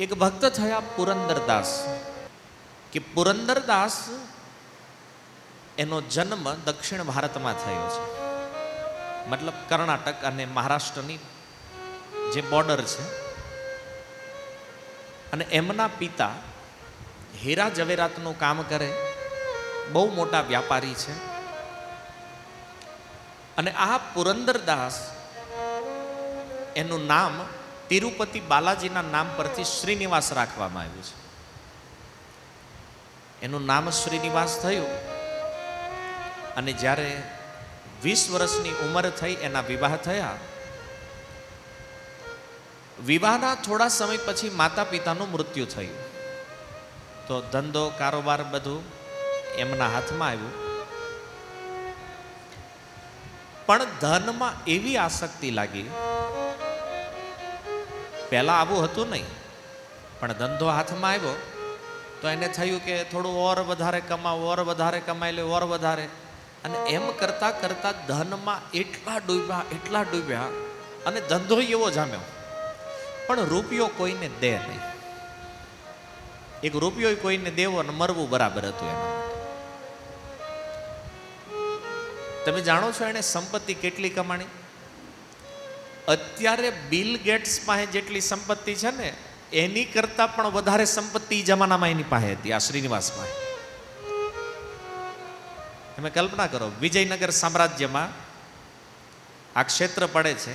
એક ભક્ત થયા પુરંદરદાસ કે પુરંદરદાસ એનો જન્મ દક્ષિણ ભારતમાં થયો છે મતલબ કર્ણાટક અને મહારાષ્ટ્રની જે બોર્ડર છે અને એમના પિતા હીરા જવેરાતનું કામ કરે બહુ મોટા વ્યાપારી છે અને આ પુરંદરદાસ એનું નામ તિરુપતિ બાલાજીના નામ પરથી શ્રીનિવાસ રાખવામાં આવ્યું છે. એનું નામ શ્રીનિવાસ થયું અને જ્યારે વીસ વર્ષની ઉંમર થઈ એના વિવાહ થયા. વિવાહના થોડા સમય પછી માતા પિતાનું મૃત્યુ થયું. તો ધંધો, કારોબાર બધું એમના હાથમાં આવ્યું. પણ ધનમાં એવી આસક્તિ લાગી પહેલા આવું હતું નહીં. પણ ધંધો હાથમાં આવ્યો, તો એને થયું કે થોડું ઓર વધારે કમાવ, ઓર વધારે કમાઈ લે, ઓર વધારે. અને એમ કરતા કરતા ધનમાં એટલા ડૂબ્યા એટલા ડૂબ્યા, અને ધંધો એવો જામ્યો. પણ રૂપિયો કોઈને દે નહીં. એક રૂપિયો કોઈને દેવો અને મરવું બરાબર હતું એના તમે જાણો છો એને સંપત્તિ કેટલી કમાણી? અત્યારે બિલ ગેટ્સ પાસે જેટલી સંપત્તિ છે ને, એની કરતા પણ વધારે સંપત્તિ જમાનામાં એની પાસે હતી, આ શ્રીનિવાસ પાસે. તમે કલ્પના કરો, વિજયનગર સામ્રાજ્યમાં આ ક્ષેત્ર પડે છે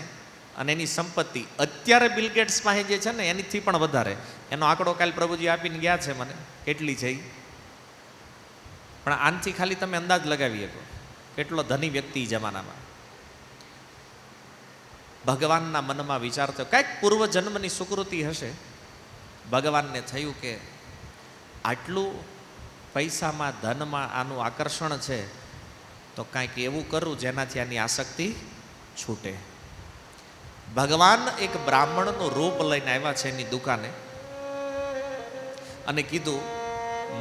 અને એની સંપત્તિ અત્યારે બિલ ગેટ્સ પાસે જે છે ને, એનીથી પણ વધારે. એનો આંકડો કાલ પ્રભુજી આપીને ગયા છે મને, કેટલી છે. પણ આનથી ખાલી તમે અંદાજ લગાવી શકો, કેટલો ધની વ્યક્તિ જમાનામાં. ભગવાનના મનમાં વિચાર થયો. કાંઈક પૂર્વજન્મની સુકૃતિ હશે. ભગવાનને થયું કે આટલું પૈસામાં, ધનમાં આનું આકર્ષણ છે, તો કાંઈક એવું કરું જેનાથી આની આસક્તિ છૂટે. ભગવાન એક બ્રાહ્મણનું રૂપ લઈને આવ્યા છે એની દુકાને અને કીધું,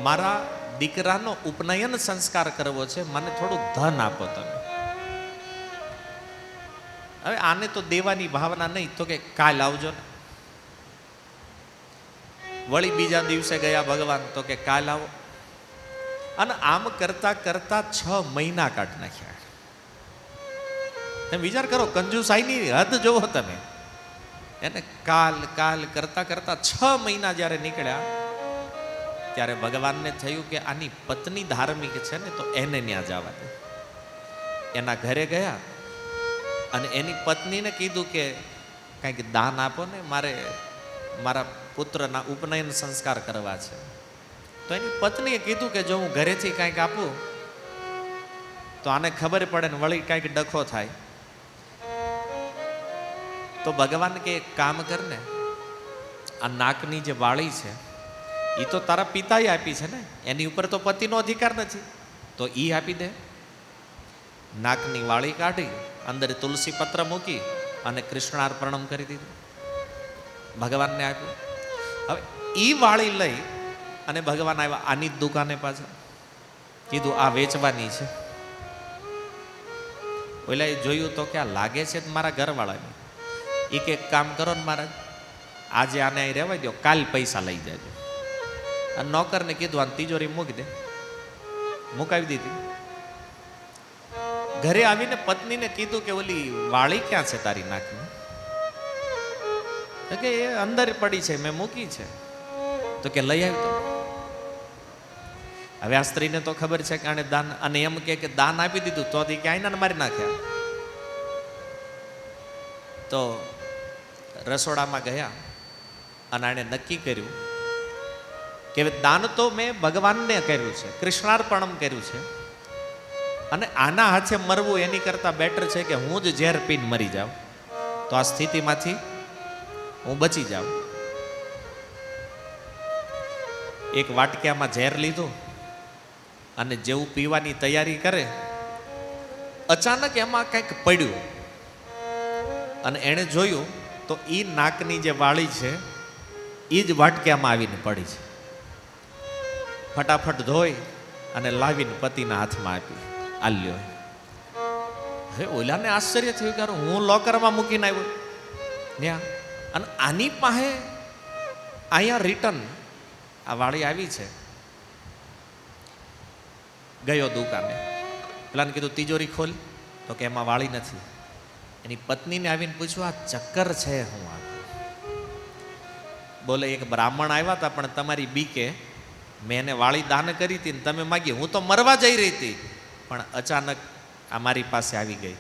મારા દીકરાનો ઉપનયન સંસ્કાર કરવો છે, મને થોડું ધન આપો તમે. હવે આને તો દેવાની ભાવના નહીં, તો કે કાલ આવજો ને. વળી બીજા દિવસે ગયા ભગવાન, તો કે કાલ આવો. અને આમ કરતા કરતા છ મહિના કાઢ નાખ્યા. તમે વિચાર કરો, કંજુસાઈની હદ જોવો તમે. એને કાલ કાલ કરતા કરતા છ મહિના જ્યારે નીકળ્યા, ત્યારે ભગવાનને થયું કે આની પત્ની ધાર્મિક છે ને, તો એને ત્યાં જવા દે. એના ઘરે ગયા અને એની પત્નીને કીધું કે, કંઈક દાન આપો ને, મારે મારા પુત્રના ઉપનયન સંસ્કાર કરવા છે. તો એની પત્નીએ કીધું કે, જો હું ઘરેથી કાંઈક આપું, તો આને ખબર પડે ને વળી કાંઈક ડખો થાય. તો ભગવાન કે, એક કામ કર ને, આ નાકની જે વાળી છે એ તો તારા પિતાએ આપી છે ને, એની ઉપર તો પતિનો અધિકાર નથી. તો એ આપી દે. નાકની વાળી કાઢી અંદર તુલસી પત્ર મૂકી અને કૃષ્ણાર્પણમ કરી દીધું. ભગવાનને આપ્યું. હવે એ વાળી લઈ અને ભગવાન આવ્યા આની જ દુકાને પાછા. કીધું, આ વેચવાની છે. ઓલા એ જોયું તો કે આ લાગે છે મારા ઘરવાળાને. એ કે એક કામ કરો ને મહારાજ, આજે આને અહીં રહેવા દો કાલ પૈસા લઈ જાય અને નોકરને કીધું, આને તિજોરી મૂકી દે. મુકાવી દીધી. ઘરે આવીને પત્નીને કીધું કે, ઓલી વાળી ક્યાં છે તારી નાખી કે, એ અંદર પડી છે, મેં મૂકી છે. તો કે, લઈ આવી તો. હવે આ સ્ત્રીને તો ખબર છે કે આને દાન, અને એમ કે, દાન આપી દીધું, તો ક્યાંય આઈના મારી નાખ્યા તો રસોડામાં ગયા, અને આણે નક્કી કર્યું કે દાન તો મેં ભગવાનને કર્યું છે, કૃષ્ણાર્પણમ કર્યું છે અને આના હાથે મરવું એની કરતાં બેટર છે કે હું જ ઝેર પીને મરી જાઉં. તો આ સ્થિતિમાંથી હું બચી જાઉં. એક વાટક્યામાં ઝેર લીધું અને જેવું પીવાની તૈયારી કરે, અચાનક એમાં કંઈક પડ્યું. અને એણે જોયું તો એ નાકની જે વાળી છે એ જ વાટક્યામાં આવીને પડી છે. ફટાફટ ધોઈ અને લાવીને પતિના હાથમાં આપી. આલ્યો. હવે ઓલાને આશ્ચર્ય થયું કે હું લોકરમાં મૂકીને આવ્યો. ત્યાં અને આની પાસે અહીંયા રિટર્ન આ વાળી આવી છે. ગયો દુકાને. પેલાને કીધું, તિજોરી ખોલ. તો કે, એમાં વાળી નથી. એની પત્નીને આવીને પૂછ્યું, આ ચક્કર છે હું આ બોલે, એક બ્રાહ્મણ આવ્યા હતા પણ તમારી બીકે મેં એને વાળી દાન કરી હતી ને તમે માગી. હું તો મરવા જઈ રહી હતી પણ અચાનક આ મારી પાસે આવી ગઈ.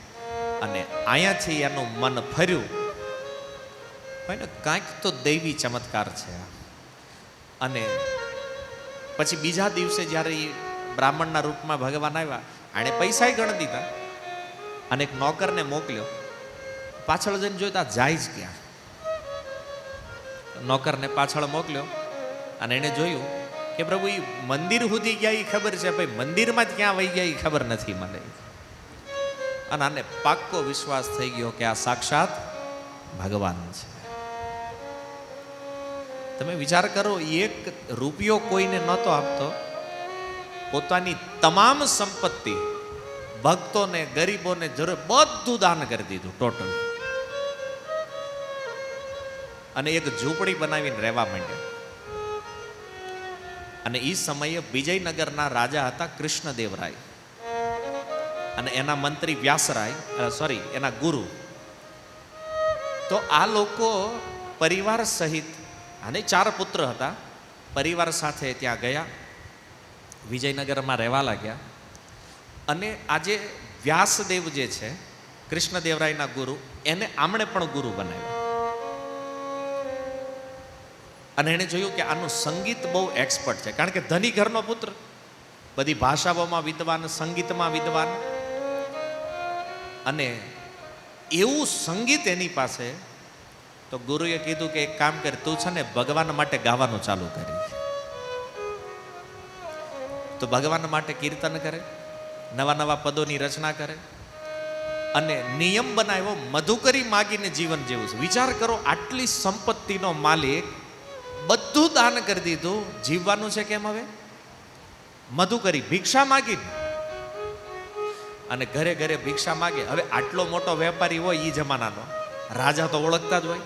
અને અહીંયાથી એનું મન ફર્યું. હોય ને કાંઈક તો દૈવી ચમત્કાર છે અને પછી બીજા દિવસે જ્યારે એ બ્રાહ્મણના રૂપમાં ભગવાન આવ્યા એણે પૈસા ગણી દીધા અને એક નોકરને મોકલ્યો. પાછળ જઈને જોયું જાય જ ક્યાં? નોકરને પાછળ મોકલ્યો અને એણે જોયું કે પ્રભુ એ મંદિર સુધી ગયા એ ખબર છે, ભાઈ મંદિરમાં ક્યાં વહી ગયા એ ખબર નથી મને. અને આને પાક્કો વિશ્વાસ થઈ ગયો કે આ સાક્ષાત ભગવાન છે. તમે વિચાર કરો, એક રૂપિયો કોઈને નહોતો આપતો. પોતાની તમામ સંપત્તિ ભક્તોને, ગરીબોને, જરૂર બધું દાન કરી દીધું, ટોટલ. અને એક ઝૂંપડી બનાવીને રહેવા માંડ્યા. અને એ સમયે વિજયનગરના રાજા હતા કૃષ્ણદેવરાય. અને એના મંત્રી વ્યાસરાય સોરી એના ગુરુ. તો આ લોકો પરિવાર સહિત, અને ચાર પુત્ર હતા, પરિવાર સાથે ત્યાં ગયા, વિજયનગરમાં રહેવા લાગ્યા. અને આજે વ્યાસદેવ જે છે, કૃષ્ણદેવરાયના ગુરુ, એને આમણે પણ ગુરુ બનાવ્યા. અને એણે જોયું કે આનું સંગીત બહુ એક્સપર્ટ છે. કારણ કે ધની ઘરનો પુત્ર. બધી ભાષાઓમાં વિદ્વાન, સંગીતમાં વિદ્વાન. અને એવું સંગીત એની પાસે તો ગુરુએ કીધું કે એક કામ કર, તું છે ને ભગવાન માટે ગાવાનું ચાલુ કરી. તો ભગવાન માટે કીર્તન કરે, નવા નવા પદોની રચના કરે અને નિયમ બનાવ્યો, મધુકરી માગીને જીવન જેવું છે. વિચાર કરો, આટલી સંપત્તિનો માલિક બધું દાન કરી દીધું. જીવવાનું છે કેમ હવે? મધુ કરી ભિક્ષા માગી. અને ઘરે ઘરે ભિક્ષા માગે. હવે આટલો મોટો વેપારી હોય એ જમાનાનો. રાજા તો ઓળખતા જ હોય.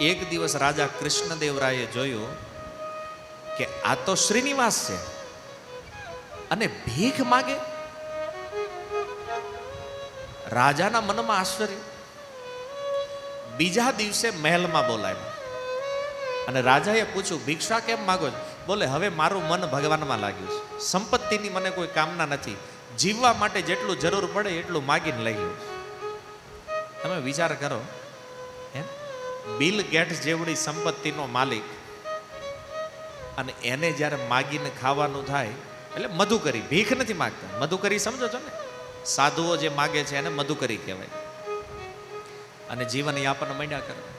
એક દિવસ રાજા કૃષ્ણદેવરાયે જોયું કે આ તો શ્રીનિવાસ છે. અને ભીખ માગે. રાજાના મનમાં આશ્ચર્ય. બીજા દિવસે મહેલમાં બોલાવ્યો. અને રાજાએ પૂછ્યું, ભિક્ષા કેમ માગો છો? બોલે, હવે મારું મન ભગવાનમાં લાગ્યું છે. સંપત્તિની મને કોઈ કામના નથી. જીવવા માટે જેટલું જરૂર પડે એટલું માગીને લઈ લઉં તમે વિચાર કરો એમ બિલ ગેટ્સ જેવડી સંપત્તિનો માલિક અને એને જ્યારે માગીને ખાવાનું થાય, એટલે મધુકરી, ભીખ નથી માગતા. મધુકરી સમજો છો ને? સાધુઓ જે માગે છે એને મધુકરી કહેવાય. અને જીવન યાપન માંડ્યા કરે.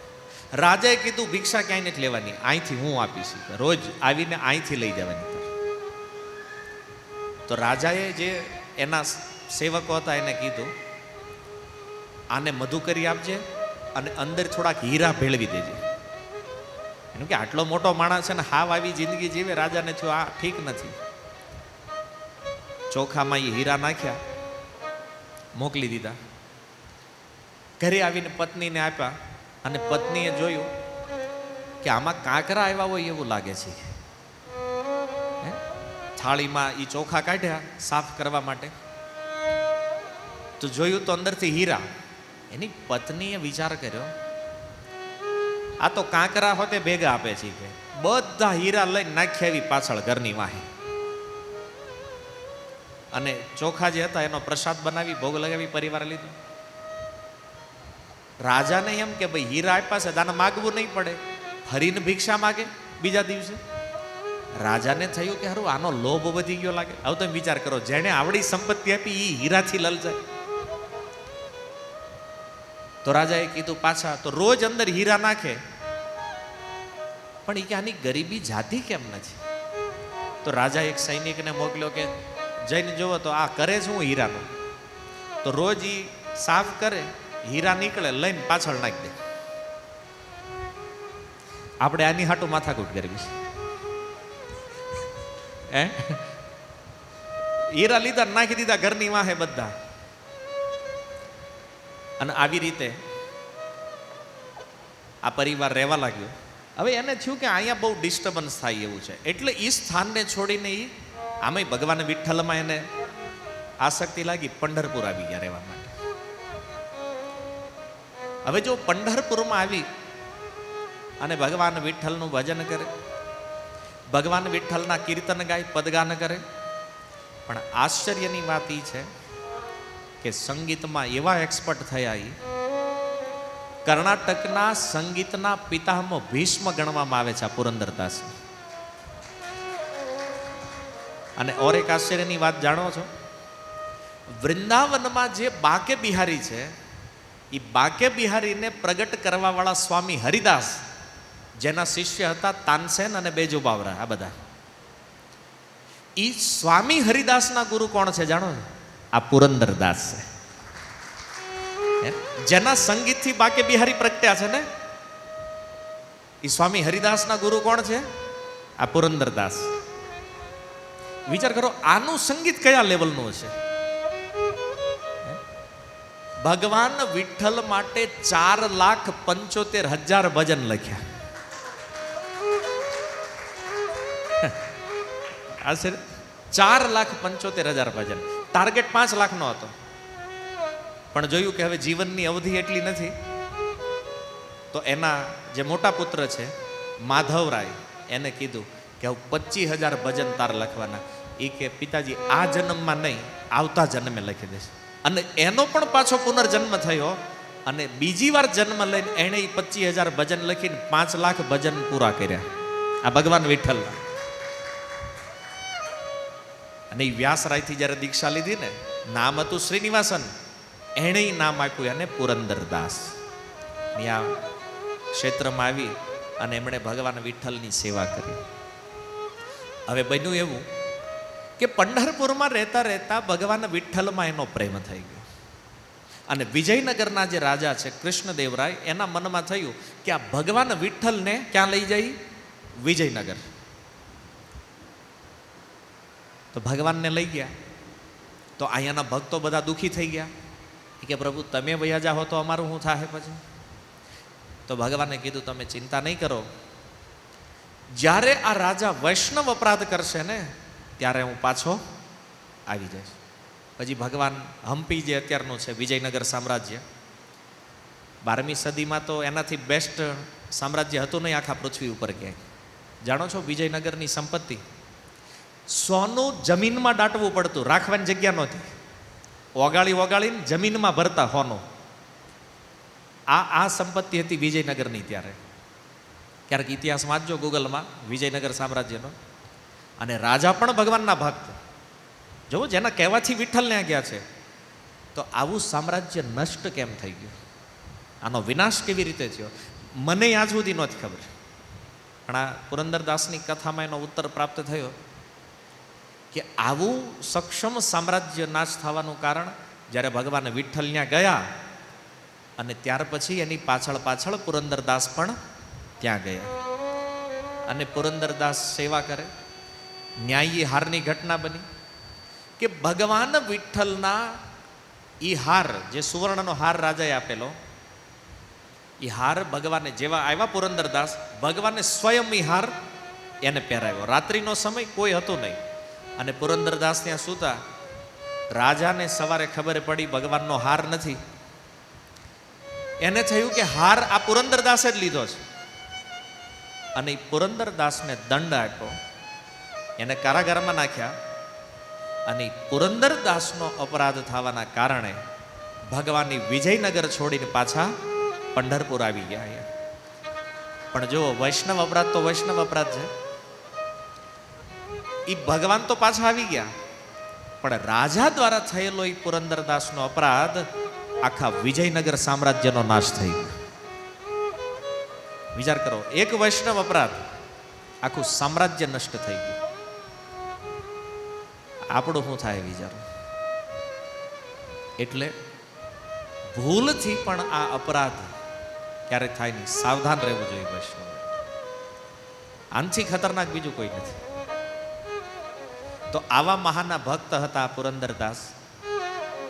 રાજાએ કીધું, ભિક્ષા ક્યાંય નથી લેવાની, અહીંથી હું આપીશ. રોજ આવીને અહીંથી લઈ જવાની. તો રાજાએ જે એના સેવકો હતા એને કીધું, આને મધુ કરી આપજે અને અંદર થોડાક હીરા ભેળવી દેજે. એનું કે, આટલો મોટો માણસ છે ને, હાવ આવી જિંદગી જીવે, રાજાને થયું આ ઠીક નથી. ચોખામાં એ હીરા નાખ્યા, મોકલી દીધા. ઘરે આવીને પત્નીને આપ્યા અને પત્નીએ જોયું કે આમાં કાંકરા આવ્યા હોય એવું લાગે છે? થાળીમાં એ ચોખા કાઢ્યા સાફ કરવા માટે. તો જોયું તો અંદરથી હીરા. એની પત્નીએ વિચાર કર્યો, આ તો કાંકરા હોતે ભેગા આપે છે કે. બધા હીરા લઈને નાખ્યા એવી પાછળ ઘરની વાહે. અને ચોખા જે હતા એનો પ્રસાદ બનાવી, ભોગ લગાવી, પરિવારે લીધો. રાજાને એમ કે ભાઈ હીરા આપ્યા છે, દાન માગવું નહીં પડે. ફરીને ભિક્ષા માગે બીજા દિવસે. રાજાને થયું કે હારું, આનો લોભ વધી ગયો લાગે. હવે તમે વિચાર કરો, જેણે આવડી સંપત્તિ આપી એ હીરાથી લલચાય તો રાજાએ કીધું પાછા, તો રોજ અંદર હીરા નાખે. પણ એ કે આની ગરીબી જાતી કેમ નથી? તો રાજા એક સૈનિકને મોકલ્યો કે, જઈને જુઓ તો આ કરે છે હું હીરાનો. તો રોજ એ સાફ કરે હીરા નીકળે, લઈને પાછળ નાખી દે. આપણે આની હાટું માથાકૂટ કરવી છે હીરા લીધા, નાખી દીધા, ઘરની વાહે બધા. અને આવી રીતે આ પરિવાર રહેવા લાગ્યો. હવે એને થયું કે અહીંયા બહુ ડિસ્ટર્બન્સ થાય એવું છે. એટલે એ સ્થાનને છોડીને એ આમેય ભગવાન વિઠ્ઠલમાં એને આસક્તિ લાગી, પંઢરપુર આવી ગયા રહેવા માટે હવે જો પંઢરપુરમાં આવી અને ભગવાન વિઠ્ઠલનું ભજન કરે, ભગવાન વિઠ્ઠલના કીર્તન ગાય, પદગાન કરે, પણ આશ્ચર્યની વાત એ છે કે સંગીતમાં એવા એક્સપર્ટ થયા એ કર્ણાટકના સંગીતના પિતામહ ભીષ્મ ગણવામાં આવે છે આ પુરંદરદાસ અને ઓર એક આશ્ચર્યની વાત જાણો છો? વૃંદાવનમાં જે બાકે બિહારી છે એ બાકે બિહારીને પ્રગટ કરવાવાળા સ્વામી હરિદાસ જેના શિષ્ય હતા તાનસેન અને બેજુ બાવરા આ બધા એ સ્વામી હરિદાસના ગુરુ કોણ છે જાણો આ પુરંદરદાસ છે જેના સંગીતથી બાકે બિહારી પ્રગટ્યા છે ને એ સ્વામી હરિદાસના ગુરુ કોણ છે આ પુરંદરદાસ વિચાર કરો આનું સંગીત કયા લેવલનું હશે? ભગવાન વિઠ્ઠલ માટે ચાર લાખ પંચોતેર હજાર ભજન લખ્યા. આ ચાર લાખ પંચોતેર હજાર ભજન. ટાર્ગેટ પાંચ લાખનો હતો. પણ જોયું કે હવે જીવનની અવધિ એટલી નથી. તો એના જે મોટા પુત્ર છે માધવરાય એને કીધું કે હું પચીસ હજાર ભજન તાર લખવાના. એ કે, પિતાજી, આ જન્મમાં નહીં, આવતા જન્મે લખી દેશે અને એનો પણ પાછો પુનર્જન્મ થયો અને બીજી વાર જન્મ લઈને એણે પચીસ હજાર ભજન લખીને પાંચ લાખ ભજન પૂરા કર્યા. આ ભગવાન વિઠ્ઠલના અને એ વ્યાસરાયથી જ્યારે દીક્ષા લીધી ને, નામ હતું શ્રીનિવાસન. એણે નામ આપ્યું એને પુરંદરદાસ. ત્યાં ક્ષેત્રમાં આવી અને એમણે ભગવાન વિઠ્ઠલની સેવા કરી. હવે બન્યું એવું કે પંઢરપુરમાં રહેતા રહેતા ભગવાન વિઠ્ઠલમાં એનો પ્રેમ થઈ ગયો. અને વિજયનગરના જે રાજા છે, કૃષ્ણદેવરાય, એના મનમાં થયું કે આ ભગવાન વિઠ્ઠલને ક્યાં લઈ જાય? વિજયનગર. તો ભગવાનને લઈ ગયા. તો અહીંયાના ભક્તો બધા દુઃખી થઈ ગયા. કે પ્રભુ, તમે વયા જાઓ તો અમારું શું થાય પછી? તો ભગવાને કીધું, તમે ચિંતા નહીં કરો. જ્યારે આ રાજા વૈષ્ણવ અપરાધ કરશે ને ત્યારે હું પાછો આવી જઈશ. પછી ભગવાન હમ્પી જે અત્યારનું છે, વિજયનગર સામ્રાજ્ય. બારમી સદીમાં તો એનાથી બેસ્ટ સામ્રાજ્ય હતું નહીં, આખા પૃથ્વી ઉપર ક્યાંય. જાણો છો વિજયનગરની સંપત્તિ? સોનું જમીનમાં દાટવું પડતું, રાખવાની જગ્યા નહોતી. ઓગાળી ઓગાળીને જમીનમાં ભરતા હોનું. આ આ સંપત્તિ હતી વિજયનગરની ત્યારે. ક્યારેક ઇતિહાસ વાંચજો ગૂગલમાં વિજયનગર સામ્રાજ્યનો. અને રાજા પણ ભગવાનના ભક્ત. જુઓ જેના કહેવાથી વિઠ્ઠલ ત્યાં ગયા છે, તો આવું સામ્રાજ્ય નષ્ટ કેમ થઈ ગયું? આનો વિનાશ કેવી રીતે થયો? મને આજ સુધી નહોતી ખબર પણ આ પુરંદરદાસની કથામાં એનો ઉત્તર પ્રાપ્ત થયો કે આવું સક્ષમ સામ્રાજ્ય નાશ થવાનું કારણ જ્યારે ભગવાન વિઠ્ઠલ ત્યાં ગયા અને ત્યાર પછી એની પાછળ પાછળ પુરંદરદાસ પણ ત્યાં ગયા. અને પુરંદરદાસ સેવા કરે. ન્યાયી હારની ઘટના બની કે ભગવાન વિઠ્ઠલના એ હાર, જે સુવર્ણનો હાર રાજાએ આપેલો એ હાર ભગવાને જેવા આવ્યા પુરંદરદાસ ભગવાને સ્વયં એ હાર એને પહેરાવ્યો. રાત્રિનો સમય કોઈ હતો નહીં. અને પુરંદરદાસ ત્યાં સૂતા. રાજાને સવારે ખબર પડી ભગવાનનો હાર નથી. એને થયું કે હાર આ પુરંદરદાસે જ લીધો છે. અને એ પુરંદરદાસને દંડ આપ્યો. એને કારાગારમાં નાખ્યા અને પુરંદરદાસનો અપરાધ થવાના કારણે ભગવાનની વિજયનગર છોડીને પાછા પંઢરપુર આવી ગયા અહીંયા. પણ જો વૈષ્ણવ અપરાધ તો વૈષ્ણવ અપરાધ છે. એ ભગવાન તો પાછા આવી ગયા. પણ રાજા દ્વારા થયેલો એ પુરંદરદાસનો અપરાધ આખા વિજયનગર સામ્રાજ્યનો નાશ થઈ ગયો. વિચાર કરો, એક વૈષ્ણવ અપરાધ આખું સામ્રાજ્ય નષ્ટ થઈ ગયું. આપણું શું થાય વિચારો? એટલે ભૂલથી પણ આ અપરાધ ક્યારેક થાય નહીં. સાવધાન રહેવું જોઈએ વૈષ્ણવ. આનથી ખતરનાક બીજું કોઈ નથી. તો આવા મહાના ભક્ત હતા પુરંદરદાસ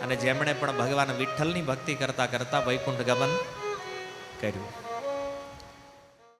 અને જેમણે પણ ભગવાન વિઠ્ઠલની ભક્તિ કરતા કરતા વૈકુંઠ ગમન કર્યું.